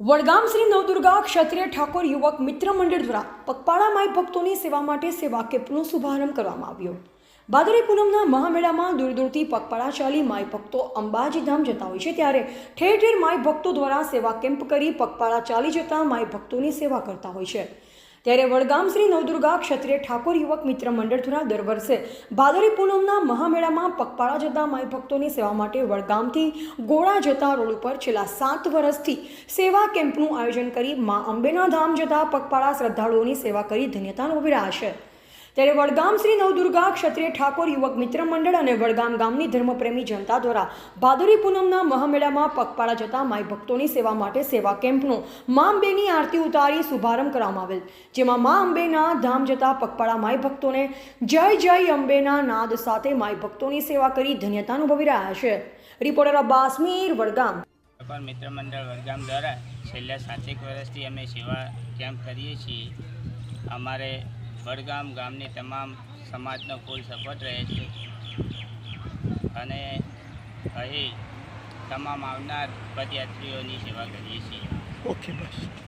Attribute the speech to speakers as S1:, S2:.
S1: વડગામ શ્રી નવદુર્ગા ક્ષત્રિય ઠાકોર યુવક મિત્ર મંડળ દ્વારા પગપાળા માઈ ભક્તોની સેવા માટે સેવા કેમ્પનો શુભારંભ કરવામાં આવ્યો. ભાદરી પૂનમના મહામેળામાં દૂર દૂરથી પગપાળા ચાલી માય ભક્તો અંબાજી ધામ જતા હોય છે ત્યારે ઠેર ઠેર માય ભક્તો દ્વારા સેવા કેમ્પ કરી પગપાળા ચાલી જતા માય ભક્તોની સેવા કરતા હોય છે. ત્યારે વડગામ શ્રી નવદુર્ગા ક્ષત્રિય ઠાકોર યુવક મિત્ર મંડળ દ્વારા દર વર્ષે ભાદરી પૂનમના મહામેળામાં પગપાળા જતા માઈ ભક્તોની સેવા માટે વડગામથી ગોળા જતા રોડ ઉપર છેલ્લા સાત વર્ષથી સેવા કેમ્પનું આયોજન કરી મા અંબેના ધામ જતા પગપાળા શ્રદ્ધાળુઓની સેવા કરી ધન્યતા અનુભવી રહ્યા છે. ત્યારે વડગામ શ્રી નવદુર્ગા ક્ષત્રિય ઠાકોર યુવક મિત્ર મંડળ અને વડગામ ગામની ધર્મપ્રેમી જનતા દ્વારા ભાદરી પૂનમના મહામેળામાં પગપાળા જતા માય ભક્તોની સેવા માટે સેવા કેમ્પનો મા અંબેની આરતી ઉતારી શુભારંભ કરવામાં આવેલ, જેમાં મા અંબેના ધામ જતા પગપાળા માય ભક્તોને જય જય અંબેના નાદ સાથે માય ભક્તોની સેવા કરી ધન્યતા અનુભવી રહ્યા છે. રિપોર્ટર અબ્બાસ મીર વડગામ
S2: મિત્ર મંડળ વડગામ દ્વારા છેલ્લા સાતેક વર્ષથી અમે સેવા કેમ્પ કરીએ છીએ. અમારે વડગામ ગામની તમામ સમાજનો ફૂલ સપોર્ટ રહે છે. અને અહીં તમામ આવનાર પદયાત્રીઓની સેવા કરીએ છીએ.
S3: ઓકે બસ